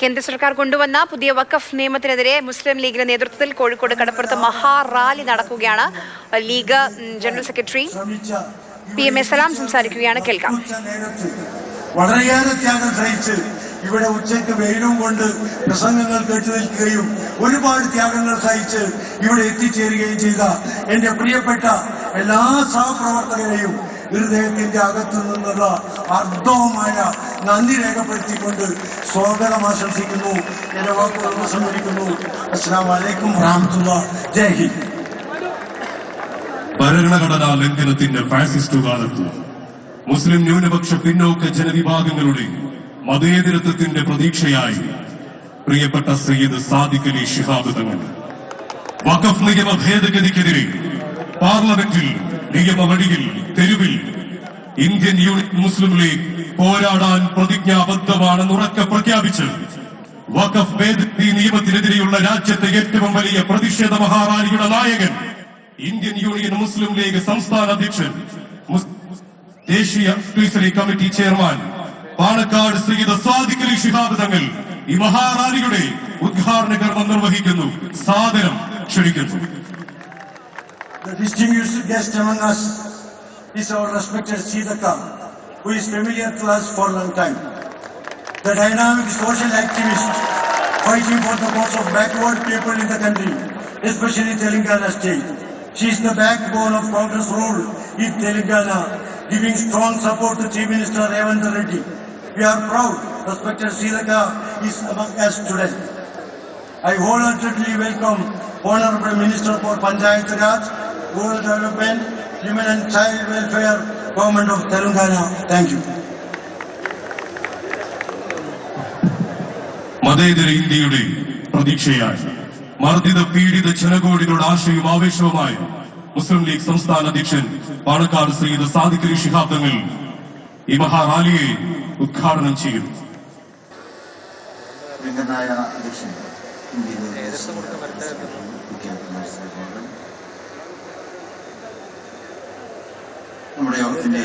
കേന്ദ്ര സർക്കാർ കൊണ്ടുവന്ന പുതിയ വഖഫ് നിയമത്തിനെതിരെ മുസ്ലിം ലീഗിന്റെ നേതൃത്വത്തിൽ കോഴിക്കോട് കടപ്പുറത്ത് മഹാറാലി നടക്കുകയാണ്. League general secretary P M A Salam സംസാരിക്കുകയാണ്. കേൾക്കാം. വളരെയേറെ ത്യാഗം സഹിച്ച് ഇവിടെ ഉച്ചയ്ക്ക് വെയിലും കൊണ്ട് പ്രസംഗങ്ങൾ കേട്ടു നിൽക്കുകയും ഒരുപാട് ത്യാഗങ്ങൾ സഹിച്ച് ഇവിടെ എത്തിച്ചേരുകയും ചെയ്ത എന്റെ പ്രിയപ്പെട്ട എല്ലാ സഹപ്രവർത്തകരെയും ഹൃദയത്തിന്റെ അകത്തു നിന്നുള്ള അർദ്ധവുമായ നന്ദി രേഖപ്പെടുത്തിക്കൊണ്ട് സ്വാഗതം ആശംസിക്കുന്നു. എന്റെ വാക്കുകൾ ഉപസംഹരിക്കുന്നു അസ്സാം വലൈക്കും വറഹമത്തുള്ള. ജയ് ഹിന്ദ്. ഭരണഘടനാ ലംഘനത്തിന്റെ ഫാസിസ്റ്റ് കാലത്ത് മുസ്ലിം ന്യൂനപക്ഷ പിന്നോക്ക ജനവിഭാഗങ്ങളുടെ മതേതരത്വത്തിന്റെ പ്രതീക്ഷയായി പ്രിയപ്പെട്ട സയ്യിദ് സാദിഖ് അലി ഷിഹാബ് തങ്ങൾ വഖഫ് നിയമ ഭേദഗതിക്കെതിരെ പാർലമെന്റിൽ നിയമവഴിയിൽ തെരുവിൽ ഇന്ത്യൻ യൂണിറ്റ് മുസ്ലിം ലീഗ് പോരാടാൻ പ്രതിജ്ഞാബദ്ധമാണെന്ന് ഉറക്കെ പ്രഖ്യാപിച്ചു. വഖഫ് ഭേദഗതി നിയമത്തിനെതിരെയുള്ള രാജ്യത്തെ ഏറ്റവും വലിയ പ്രതിഷേധ മഹാറാലിയുടെ നായകൻ ഇന്ത്യൻ യൂണിയൻ മുസ്ലിം ലീഗ് സംസ്ഥാന അധ്യക്ഷൻ ദേശീയ advisory committee chairman Palakkad Sayyid Sadiq Ali Shihab Thangal ഈ മഹാറാലിയുടെ ഉദ്ഘാടന കർമ്മം നിർവഹിക്കുന്നു. സാദരം ക്ഷണിക്കുന്നു. The distinguished guest among us is our respected Sidaka, who is familiar to us for a long time. The dynamic social activist fighting for the cause of backward people in the country, especially Telangana state. She is the backbone of Congress rule in Telangana, giving strong support to Chief Minister Revant Reddy. We are proud respected Sidaka is among us today. I wholeheartedly welcome Honorable Minister for Panchayat Raj, Rural Development, Women and Child Welfare, Government of Telangana. Thank you. മതേതര ഇന്ത്യയുടെ പ്രതീക്ഷയായി മർദ്ദിത പീഡിത ജനകോടികളുടെ ആശയവും ആവേശവുമായി മുസ്ലിം league സംസ്ഥാന അധ്യക്ഷൻ പാണക്കാട് സയ്യിദ് സാദിഖ് അലി ശിഹാബ് തങ്ങൾ ഈ മഹാറാലിയെ ഉദ്ഘാടനം ചെയ്യുന്നു പ്രിയങ്കനായ അധ്യക്ഷൻ നമ്മുടെ യോഗത്തിന്റെ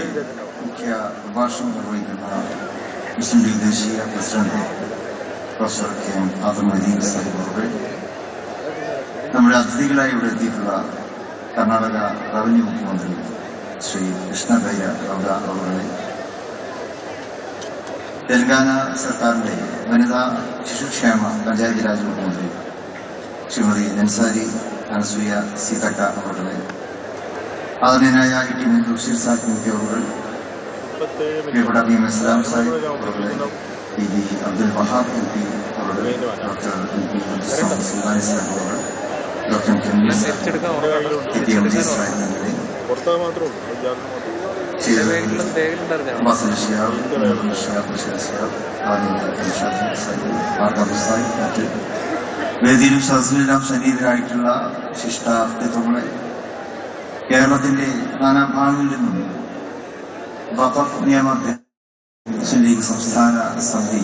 മുഖ്യ പ്രഭാഷണം നിർവഹിക്കുന്ന മുസ്ലിം ലീഗ് ദേശീയ president professor K M Adam Aleem Sahib അവർ നമ്മുടെ അതിഥികളായി ഇവിടെ എത്തിയിട്ടുള്ള കർണാടക റവന്യൂ മുഖ്യമന്ത്രി ശ്രീ കൃഷ്ണഭൈര ഗൗഡ അവരുടെ തെലങ്കാന സർക്കാരിന്റെ വനിതാ ശിശുക്ഷേമ പഞ്ചായത്ത് രാജ് മുഖ്യമന്ത്രി ശ്രീമതി നൻസാരി അനസൂയ സീതക്ക അവരുടെ ആദരണീയനായ ഇ ടി ബഷീർ സാഹിബ് ഉദ്യോഗങ്ങൾ. ഇവിടെ ബി എം ഇസ്ലാം സാഹിബ് അവരുടെ P G Abdul Wahab M P അവരുടെ doctor M P Sulthani Sahib അവർ doctor M P M G Sahib എന്നിവരെ. അംബാസഡർ ഷിയാബ് ഷിയാബ് ബഷീർ ഷിയാബ് ആദിന സാഹിബ് ആർക്കാബ് സാഹിബ് മറ്റ്. വേദിയിലും സദസ്സിലെല്ലാം സന്നിഹിതരായിട്ടുള്ള ശിഷ്ട വ്യക്തിത്വങ്ങളെ കേരളത്തിന്റെ നാനാ ഭാഗങ്ങളിൽ നിന്നും വഖഫ് നിയമ ലീഗ് സംസ്ഥാന സമിതി